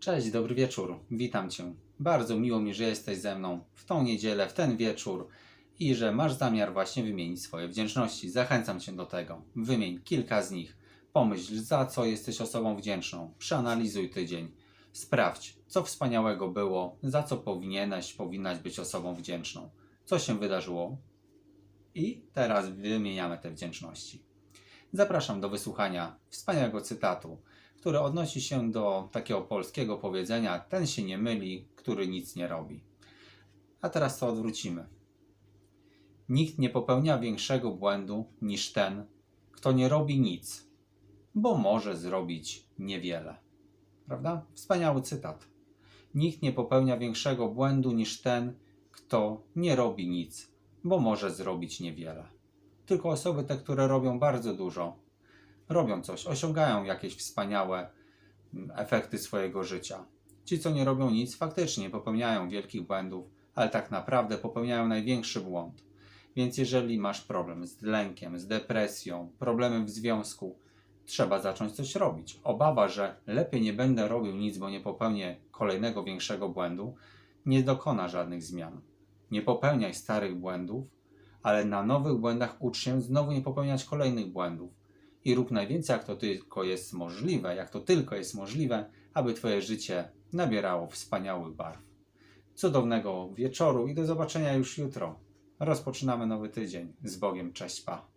Cześć, dobry wieczór. Witam Cię. Bardzo miło mi, że jesteś ze mną w tą niedzielę, w ten wieczór i że masz zamiar właśnie wymienić swoje wdzięczności. Zachęcam Cię do tego. Wymień kilka z nich. Pomyśl, za co jesteś osobą wdzięczną. Przeanalizuj tydzień. Sprawdź, co wspaniałego było, za co powinieneś, powinnaś być osobą wdzięczną. Co się wydarzyło? I teraz wymieniamy te wdzięczności. Zapraszam do wysłuchania wspaniałego cytatu który odnosi się do takiego polskiego powiedzenia: ten się nie myli, który nic nie robi. A teraz to odwrócimy. Nikt nie popełnia większego błędu niż ten, kto nie robi nic, bo może zrobić niewiele. Prawda? Wspaniały cytat. Nikt nie popełnia większego błędu niż ten, kto nie robi nic, bo może zrobić niewiele. Tylko osoby te, które robią bardzo dużo, robią coś, osiągają jakieś wspaniałe mm, efekty swojego życia. Ci, co nie robią nic, faktycznie popełniają wielkich błędów, ale tak naprawdę popełniają największy błąd. Więc jeżeli masz problem z lękiem, z depresją, problemem w związku, trzeba zacząć coś robić. Obawa, że lepiej nie będę robił nic, bo nie popełnię kolejnego większego błędu, nie dokona żadnych zmian. Nie popełniaj starych błędów, ale na nowych błędach ucz się znowu nie popełniać kolejnych błędów i rób najwięcej, jak to tylko jest możliwe, jak to tylko jest możliwe, aby Twoje życie nabierało wspaniałych barw. Cudownego wieczoru i do zobaczenia już jutro. Rozpoczynamy nowy tydzień. Z Bogiem, cześć, pa.